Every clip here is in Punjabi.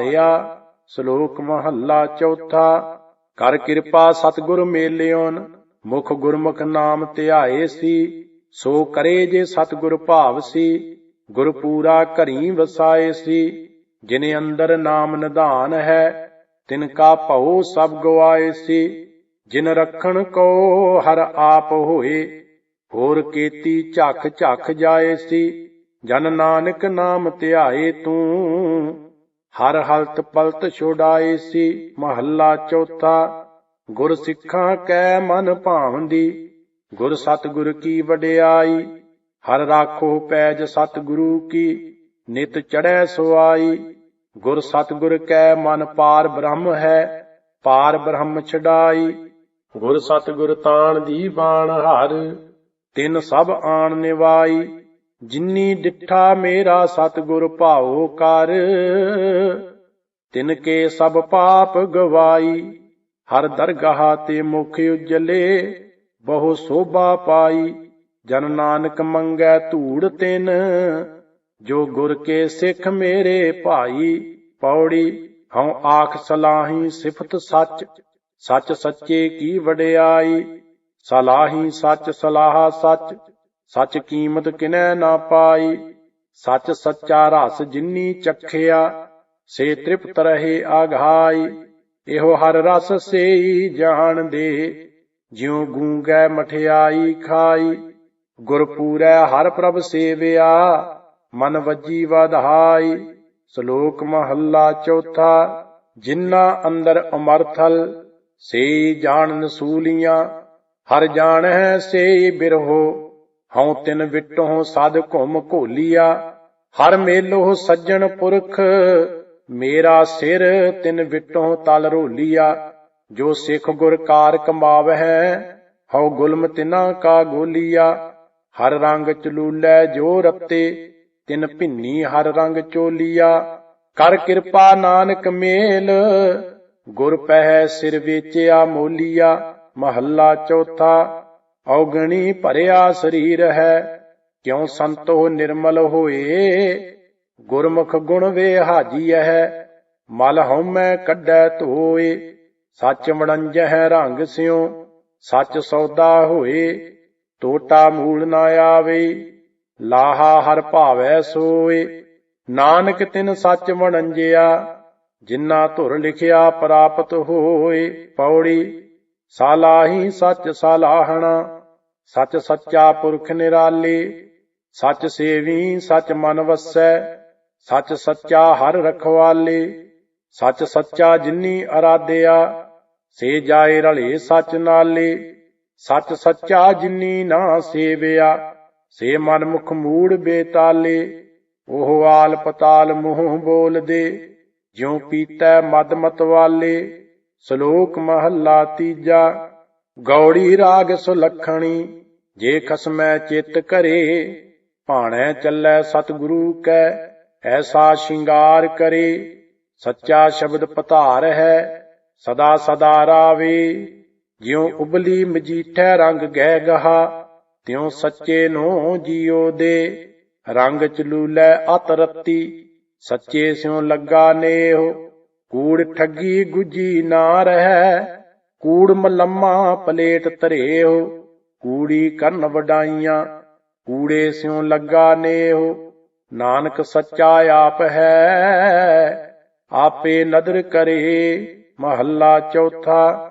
ਭਰਿਆ ਸ਼ਲੋਕ ਮਹੱਲਾ ਚੌਥਾ। ਕਰ ਕਿਰਪਾ ਸਤਿਗੁਰ ਮੇਲਿਓਨ, ਮੁਖ ਗੁਰਮੁਖ ਨਾਮ ਧਿਆਏ ਸੀ। ਸੋ ਕਰੇ ਜੇ ਸਤਿਗੁਰ ਭਾਵ ਸੀ, ਗੁਰ ਪੂਰਾ ਘਰੀ ਵਸਾਏ ਸੀ। ਜਿਨੇ ਅੰਦਰ ਨਾਮ ਨਿਧਾਨ ਹੈ, ਤਿਨ ਕਾ ਭਉ ਸਭ ਗਵਾਏ ਸੀ। ਜਿਨ ਰਖਣ ਕੋ ਹਰ ਆਪ ਹੋਏ, ਹੋਰ ਕੀਤੀ ਝਖ ਝਖ ਜਾਏ ਸੀ। ਜਨ ਨਾਨਕ ਨਾਮ ਧਿਆਏ ਤੂੰ ਹਰ ਹਲਤ ਪਲਤ ਛੁਡਾਏ ਸੀ, ਮਹੱਲਾ ਚੌਥਾ। ਗੁਰ ਸਿੱਖਾਂ ਕੈ ਮਨ ਭਾਵੰਦੀ ਗੁਰ ਸਤਿਗੁਰ ਕੀ ਵਡਿਆਈ। ਹਰ ਰਾਖੋ ਪੈਜ ਸਤਿਗੁਰੂ ਕੀ, ਨਿਤ ਚੜੈ ਸੁਆਈ ਗੁਰ ਸਤਿਗੁਰ ਕੈ ਮਨ ਪਾਰ ਬ੍ਰਹਮ ਹੈ, ਪਾਰ ਬ੍ਰਹਮ ਛਡਾਈ। ਗੁਰ ਸਤਿਗੁਰ ਤਾਣ ਦੀ ਬਾਣ ਹਰ, ਤਿਨ ਸਭ ਆਣ ਨਿਵਾਈ। ਜਿਨੀ ਡਿਠਾ ਮੇਰਾ ਸਤਿਗੁਰ ਭਾਉ ਕਰ, ਤਿਨ ਕੇ ਸਭ ਪਾਪ ਗਵਾਈ, ਹਰ ਦਰਗਾਹ ਤੇ ਮੁਖ ਉਜਲੇ, ਬਹੁ ਸੋਭਾ ਪਾਈ। ਜਨ ਨਾਨਕ ਮੰਗੈ ਧੂੜ ਤਿਨ, ਜੋ ਗੁਰ ਕੇ ਸਿੱਖ ਮੇਰੇ ਭਾਈ। ਪੌੜੀ, ਹਉ ਆਖ ਸਲਾਹੀ ਸਿਫਤ ਸੱਚ ਸੱਚ ਸੱਚੇ ਕੀ ਵਡਿਆਈ। ਸਲਾਹੀ ਸੱਚ ਸਲਾਹਾ ਸੱਚ ਸੱਚ ਕੀਮਤ ਕਿਨੈ ਨਾ ਪਾਈ, ਸੱਚ ਸੱਚਾ ਰਸ ਜਿਨੀ ਚਖਿਆ, ਸੇ ਤ੍ਰਿਪਤ ਰਹੇ ਆਘਾਈ ਇਹੋ ਹਰ ਰਸ ਸੇਈ ਜਾਣਦੇ ਜਿਉ ਗੂੰਗੈ ਮਠਿਆਈ ਖਾਈ। ਗੁਰਪੂਰੈ ਹਰ ਪ੍ਰਭ ਸੇਵਿਆ, ਮਨ ਵੱਜੀ ਵਧਾਈ ਸ਼ਲੋਕ ਮਹੱਲਾ ਚੌਥਾ, ਜਿਨ੍ਹਾਂ ਅੰਦਰ ਅਮਰਥਲ ਸੇ ਜਾਣਨ ਸੂਲੀਆਂ, ਹਰ ਜਾਣੈ ਸੇ ਬਿਰਹੋ। ਹਉ ਤਿਨ ਵਿਟੋ ਸਦ ਘੁਮ ਘੋਲੀਆ, ਹਰ ਮੇਲੋ ਸੱਜਣ ਪੁਰਖ, ਮੇਰਾ ਸਿਰ ਤਿਨ ਵਿਟੋ ਤਲ ਰੋਲੀਆ। ਜੋ ਸਿੱਖ ਗੁਰ ਕਾਰ ਕਮਾਵਹਿ, ਹਉ ਗੁਲਮ ਤਿਨਾ ਕਾ ਗੋਲੀਆ। ਹਰ ਰੰਗ ਚਲੂਲੇ ਜੋ ਰੱਤੇ, ਤਿਨ ਭਿੰਨੀ ਹਰ ਰੰਗ ਚੋਲੀਆ। ਕਰ ਕਿਰਪਾ ਨਾਨਕ ਮੇਲ, ਗੁਰ ਪਹਿ ਸਿਰ ਵੇਚਿਆ ਮੋਲੀਆ। ਮਹੱਲਾ ਚੌਥਾ ਔਗਣੀ ਭਰਿਆ ਸਰੀਰ ਹੈ, ਕਿਉ ਸੰਤੋ ਨਿਰਮਲ ਹੋਏ? ਗੁਰਮੁਖ ਗੁਣ ਵੇ ਹਾਜੀ ਹੈ, ਮਲ ਹਉਮੈ ਕੱਢੈ ਧੋਏ। ਸੱਚ ਮੜੰਜਹਿ ਰੰਗ ਸਿਉ, ਸੱਚ ਸੌਦਾ ਹੋਏ। ਟੋਟਾ ਮੂਲ ਨਾ ਆਵੇ, ਲਾਹਾ ਹਰ ਭਾਵੈ ਸੋਏ। ਨਾਨਕ ਤਿਨ ਸੱਚ ਵਣੰਜਿਆ ਜਿਨ੍ਹਾਂ ਧੁਰ ਲਿਖਿਆ ਪ੍ਰਾਪਤ ਹੋਏ। ਪੌੜੀ ਸਾਲਾਹੀ ਸੱਚ ਸਲਾਹਣਾ, ਸੱਚ ਸੱਚਾ ਪੁਰਖ ਨਿਰਾਲੇ, ਸੱਚ ਸੇਵੀ ਸੱਚ ਮਨ ਵਸੈ, ਸੱਚ ਸੱਚਾ ਹਰ ਰਖਵਾਲੇ, ਸੱਚ ਸੱਚਾ ਜਿਨੀ ਅਰਾਧਿਆ, ਸੇ ਜਾਏ ਰਲੇ ਸੱਚ ਨਾਲੇ, ਸੱਚ ਸੱਚਾ ਜਿਨੀ ਨਾ ਸੇਵਿਆ, ਸੇ ਮਨ ਮੁਖ ਮੂੜ ਬੇਤਾਲੇ, ਉਹ ਆਲ ਪਤਾਲ ਮੂੰਹ ਬੋਲਦੇ, ਜਿਉ ਪੀਤੈ ਮਦ ਮਤ ਵਾਲੇ ਸ਼ਲੋਕ ਮਹੱਲਾ ਤੀਜਾ, ਗੌੜੀ ਰਾਗ ਸੁਲਖਣੀ, ਜੇ ਖਸਮੈ ਚਿੱਤ ਕਰੇ ਭਾਣੈ ਚੱਲੈ ਸਤਿਗੁਰੂ ਕੈ, ਐਸਾ ਸ਼ਿੰਗਾਰ ਕਰੇ, ਸੱਚਾ ਸ਼ਬਦ ਪਤਾਰ ਹੈ, ਸਦਾ ਸਦਾ ਰਾਵੇ, ਜਿਉ ਉਬਲੀ ਮਜੀਠੈ ਰੰਗ ਗਹਿ ਗਹਾ, ਤਿਉ ਸੱਚੇ ਨੂੰ ਜੀਉ ਦੇ, ਰੰਗ ਚਲੂਲੇ ਅਤ ਰਤੀ ਸੱਚੇ ਸਿਉ ਲੱਗਾ ਨੇਹ ਕੂੜ ਠੱਗੀ ਗੁਜੀ ਨਾ ਰਹਿ, ਕੂੜ ਮਲੰਮਾ ਪਲੇਟ ਧਰੇਓ, ਕੂੜੀ ਕਰਨ ਵਡਾਈਆਂ, ਕੂੜੇ ਸਿਉ ਲੱਗਾ ਨੇਹ ਨਾਨਕ ਸੱਚਾ ਆਪ ਹੈ, ਆਪੇ ਨਦਰ ਕਰੇ ਮਹੱਲਾ ਚੌਥਾ।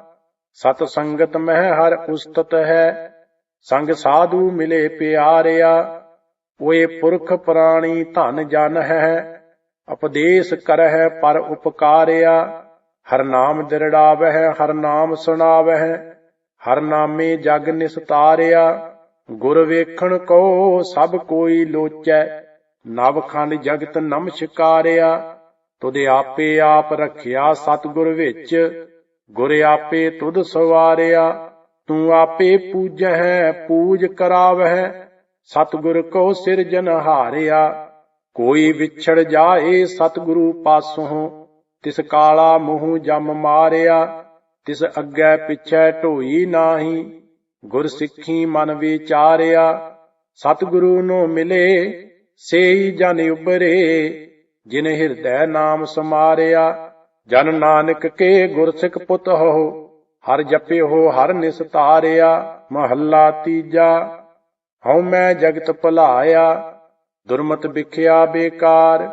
ਸਤ ਸੰਗਤ ਮਹਿ ਹਰ ਉਸਤਤ ਹੈ, ਸੰਗ ਸਾਧੂ ਮਿਲੇ ਪਿਆਰਿਆ, ਓਏ ਪੁਰਖ ਪ੍ਰਾਣੀ ਧਨ ਜਨ ਹੈ। ਉਪਦੇਸ਼ ਕਰਹਿ ਪਰ ਉਪਕਾਰਿਆ। ਹਰ ਨਾਮ ਦਿਰੜਾਵਹਿ, ਹਰ ਨਾਮ ਸੁਣਾਵਹਿ, ਹਰ ਨਾਮੇ ਜਗ ਨਿਸਤਾਰਿਆ। ਗੁਰ ਵੇਖਣ ਕੋ ਸਭ ਕੋਈ ਲੋਚੈ ਨਵਖੰਡ ਜਗਤ ਨਮਸਕਾਰਿਆ ਤੁਦੇ ਆਪੇ ਆਪ ਰਖਿਆ ਸਤਗੁਰ ਵਿੱਚ, ਗੁਰ ਆਪੇ ਤੁਧ ਸਵਾਰਿਆ। ਤੂੰ ਆਪੇ ਪੂਜਹਿ, ਪੂਜ ਕਰਾਵਹਿ, ਸਤਗੁਰ ਕੋ ਸਿਰਜਨ ਹਾਰਿਆ। ਕੋਈ ਵਿਛੜ ਜਾਏ ਸਤਿਗੁਰੂ ਪਾਸੋਂ, ਤਿਸ ਕਾਲਾ ਮੂੰਹ ਜਮ ਮਾਰਿਆ, ਤਿਸ ਅੱਗੇ ਪਿਛੈ ਢੋਈ ਨਾਹੀ, ਗੁਰ ਸਿੱਖੀ ਮਨ ਵਿਚਾਰਿਆ, ਸਤਿਗੁਰੂ ਨੂੰ ਮਿਲੇ, ਸੇਈ ਜਨ ਉਬਰੇ ਜਿਨ ਹਿਰਦੈ ਨਾਮ ਸਮਾਰਿਆ, ਜਨ ਨਾਨਕ ਕੇ ਗੁਰਸਿੱਖ ਪੁੱਤ ਹੋ, ਹਰ ਜਪਿਓ, ਹਰ ਨਿਸਤਾਰਿਆ ਮਹੱਲਾ ਤੀਜਾ, ਹਉ ਮੈਂ ਜਗਤ ਭੁਲਾਇਆ ਦੁਰਮਤ ਵਿਖਿਆ ਬੇਕਾਰ,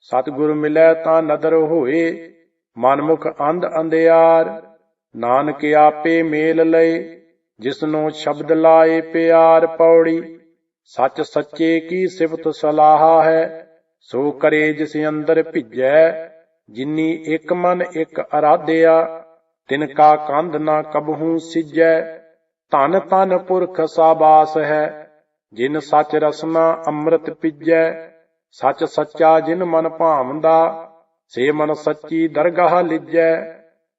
ਸਤਿਗੁਰ ਮਿਲੈ ਤਾਂ ਨਦਰ ਹੋਏ, ਮਨਮੁਖ ਅੰਧ ਅੰਧਿਆਰ, ਨਾਨਕ ਆਪੇ ਮੇਲ ਲਏ, ਜਿਸਨੋ ਸ਼ਬਦ ਲਾਏ ਪਿਆਰ ਪੌੜੀ, ਸੱਚ ਸੱਚੇ ਕੀ ਸਿਫਤ ਸਲਾਹਾ ਹੈ, ਸੋ ਕਰੇ ਜਿਸ ਅੰਦਰ ਭਿਜੈ, ਜਿਨੀ ਇੱਕ ਮਨ ਇੱਕ ਅਰਾਧਿਆ, ਤਿਨ ਕਾ ਕੰਧ ਨਾ ਕਬਹੂ ਸਿਜੈ, ਧਨ ਤਨ ਪੁਰਖ ਸਾਬਾਸ ਹੈ। ਜਿਨ ਸੱਚ ਰਸਨਾ ਅੰਮ੍ਰਿਤ ਪਿਜੈ, ਸੱਚ ਸੱਚਾ ਜਿਨ ਮਨ ਭਾਵੰਦਾ, ਸੇ ਮਨ ਸੱਚੀ ਦਰਗਾਹ ਲਿਜੈ।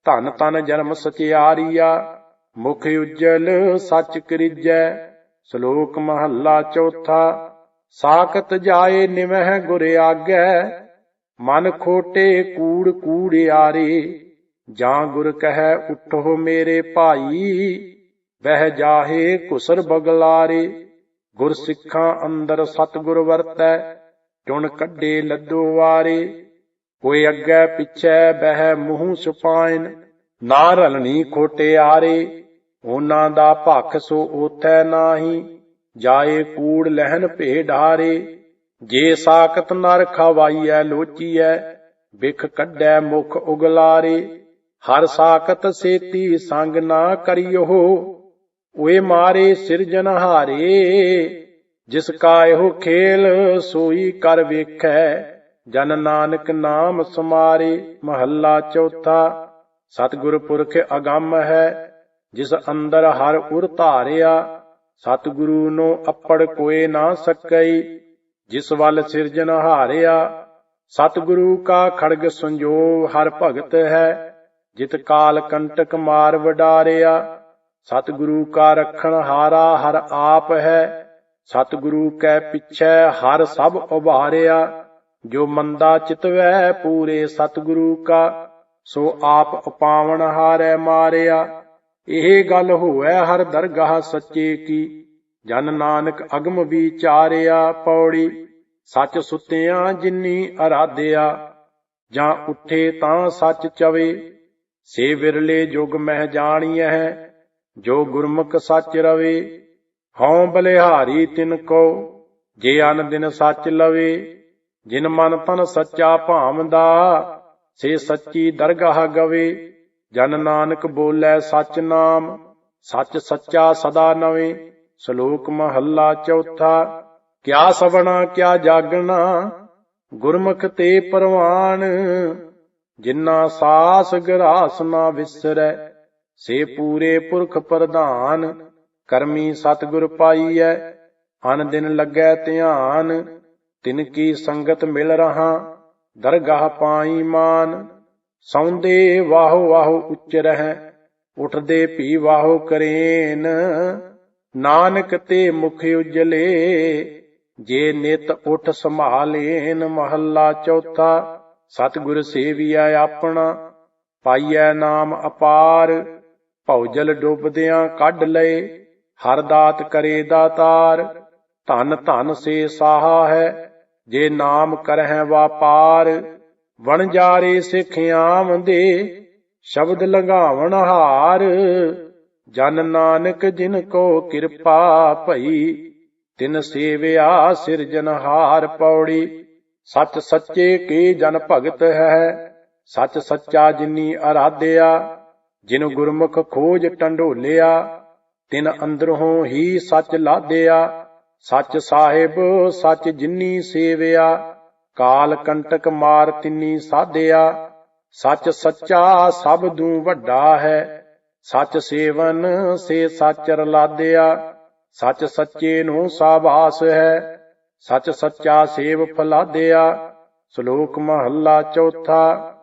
ਧਨ ਤਨ ਜਨਮ ਸਚਿਆਰੀਆ ਮੁਖ ਉਜਲ ਸੱਚ ਕਰਿਜੈ। ਸ਼ਲੋਕ ਮਹੱਲਾ ਚੌਥਾ, ਸਾਖਤ ਜਾਏ ਨਿਮਹਿ ਗੁਰ ਆਗੈ। ਮਨ ਖੋਟੇ ਕੂੜ ਕੂੜਿਆਰੇ ਜਾਂ ਗੁਰ ਕਹੈ ਉਠੋ ਮੇਰੇ ਭਾਈ, ਵਹਿ ਜਾਹੇ ਕੁਸਰ ਬਗਲਾਰੇ। ਗੁਰ ਸਿੱਖਾਂ ਅੰਦਰ ਸਤਗੁਰ ਵਰਤੈ, ਚੁਣ ਕੱਢੇ ਲੱਦੋ ਵਾਰੇ। ਕੋਈ ਅੱਗੇ ਪਿੱਛੇ ਬਹਿ ਮੂੰਹ ਸੁਪਾਇਨ, ਨਾ ਰਲਣੀ ਖੋਟਿਆਰੇ ਉਹਨਾਂ ਦਾ ਭਖ ਸੋ ਉਥੈ ਨਾਹੀ, ਜਾਏ ਕੂੜ ਲਹਿਨ ਭੇਡਾਰੇ ਜੇ ਸਾਖਤ ਨਰ ਖਵਾਈਐ, ਲੋਚੀਐ, ਵਿਖ ਕੱਢੈ ਮੁਖ ਉਗਲਾਰੇ। ਹਰ ਸਾਖਤ ਸੇਤੀ ਸੰਗ ਨਾ ਕਰਿਓ। ਓਏ ਮਾਰੇ ਸਿਰਜਨਹਾਰੇ ਜਿਸ ਕਾ ਇਹੋ ਖੇਲ ਸੋਈ ਕਰ ਵੇਖੈ। ਜਨ ਨਾਨਕ ਨਾਮ ਸਮਾਰੇ, ਮਹੱਲਾ ਚੌਥਾ ਸਤਿਗੁਰ ਪੁਰਖ ਅਗੰਮ ਹੈ, ਜਿਸ ਅੰਦਰ ਹਰ ਉਰ ਧਾਰਿਆ। ਸਤਿਗੁਰੂ ਨੂੰ ਅੱਪੜ ਕੋਏ ਨਾ ਸਕਈ, ਜਿਸ ਵੱਲ ਸਿਰਜਨ ਹਾਰਿਆ। ਸਤਿਗੁਰੂ ਕਾ ਖੜਗ ਸੰਜੋਗ ਹਰ ਭਗਤ ਹੈ, ਜਿਤ ਕਾਲ ਕੰਟਕ ਮਾਰ ਵਡਾਰਿਆ। ਸਤਿਗੁਰੂ ਕਾ ਰਖਣ ਹਾਰਾ ਹਰ ਆਪ ਹੈ। ਸਤਿਗੁਰੂ ਕੈ ਪਿਛੈ ਹਰ ਸਭ ਉਭਾਰਿਆ। ਜੋ ਮੰਦਾ ਚਿਤਵੈ ਪੂਰੇ ਸਤਿਗੁਰੂ ਕਾ, ਸੋ ਆਪ ਉਪਾਵਣ ਹਾਰੈ ਮਾਰਿਆ। ਇਹ ਗੱਲ ਹੋਵੇ ਹਰ ਦਰਗਾਹ ਸੱਚੇ ਕੀ। ਜਨ ਨਾਨਕ ਅਗਮ ਵਿਚਾਰਿਆ ਪੌੜੀ। ਸੱਚ ਸੁੱਤਿਆਂ ਜਿਨੀ ਅਰਾਧਿਆ। ਜਾਂ ਉੱਠੇ ਤਾਂ ਸੱਚ ਚਵੇ। ਸੇ ਵਿਰਲੇ ਜੁਗ ਮਹਿ ਜਾਣੀਐ ਜੋ ਗੁਰਮੁਖ ਸੱਚ ਰਵੇ, ਹਉ ਬਲਿਹਾਰੀ ਤਿਨ ਕੋ ਜੇ ਅਨ ਦਿਨ ਸੱਚ ਲਵੇ, ਜਿਨ ਮਨ ਤਨ ਸੱਚਾ ਭਾਵਦਾ, ਸੇ ਸੱਚੀ ਦਰਗਾਹ ਗਵੇ। ਜਨ ਨਾਨਕ ਬੋਲੇ ਸੱਚ ਨਾਮ, ਸੱਚ ਸੱਚਾ ਸਦਾ ਨਵੇਂ। ਸ਼ਲੋਕ ਮਹੱਲਾ ਚੌਥਾ, ਕਿਆ ਸਵਣਾ, ਕਿਆ ਜਾਗਣਾ, ਗੁਰਮੁਖ ਤੇ ਪਰਵਾਨ। ਜਿਨ੍ਹਾਂ ਸਾਸ ਗਰਾਸ ਨਾ ਵਿਸਰੈ ਸੇ ਪੂਰੇ ਪੁਰਖ ਪ੍ਰਧਾਨ, ਕਰਮੀ ਸਤਿਗੁਰ ਪਾਈਐ, ਅਨ ਦਿਨ ਲੱਗੈ ਧਿਆਨ, ਤਿਨ ਕੀ ਸੰਗਤ ਮਿਲ ਰਹਾ, ਦਰਗਾਹ ਪਾਈ ਮਾਨ। ਸੌਂਦੇ ਵਾਹੋ ਵਾਹੋ ਉੱਚ ਰਹਿ, ਉਠਦੇ ਭੀ ਵਾਹੋ ਕਰੇਨ। ਨਾਨਕ ਤੇ ਮੁਖ ਉਜਲੇ, ਜੇ ਨਿਤ ਉਠ ਸੰਭਾਲੇਨ ਮਹੱਲਾ ਚੌਥਾ। ਸਤਿਗੁਰ ਸੇਵੀਐ ਆਪਣਾ, ਪਾਈਐ ਨਾਮ ਅਪਾਰ। ਭੌਜਲ ਡੁੱਬਦਿਆਂ ਕੱਢ ਲਏ, ਹਰ ਦਾਤ ਕਰੇ ਦਾਤਾਰ ਧਨ ਧਨ ਸੇ ਸਾਹਾ ਹੈ, ਜੇ ਨਾਮ ਕਰਹਿ ਵਾਪਾਰ। ਵਣਜਾਰੇ ਸਿੱਖ ਆਮਦੇ ਸ਼ਬਦ ਲੰਘਾਵਣ ਹਾਰ। ਜਨ ਨਾਨਕ ਜਿਨ ਕੋ ਕਿਰਪਾ ਭਈ, ਤਿਨ ਸੇਵਿਆ ਸਿਰਜਨਹਾਰ ਪੌੜੀ। ਸੱਚ ਸੱਚੇ ਕੇ ਜਨ ਭਗਤ ਹੈ, ਸੱਚ ਸੱਚਾ ਜਿਨੀ ਅਰਾਧਿਆ। ਜਿਨ ਗੁਰਮੁਖ ਖੋਜ ਟੰਡੋਲਿਆ, ਤਿਨ ਅੰਦਰੋਂ ਹੀ ਸੱਚ ਲਾਦਿਆ ਸੱਚ ਸਾਹਿਬ ਸੱਚ ਜਿਨੀ ਸੇਵਿਆ, ਕਾਲ ਕੰਟਕ ਮਾਰ ਤਿੰਨੀ ਸਾਧਿਆ, ਸੱਚ ਸੱਚਾ ਸਭ ਦੂ ਵੱਡਾ ਹੈ, ਸੱਚ ਸੇਵਨ ਸੇ ਸੱਚ ਰਲਾਦਿਆ ਸੱਚ ਸੱਚੇ ਨੂੰ ਸਾਬਾਸ ਹੈ, ਸੱਚ ਸੱਚਾ ਸੇਵ ਫਲਾਦਿਆ ਸ਼ਲੋਕ ਮਹੱਲਾ ਚੌਥਾ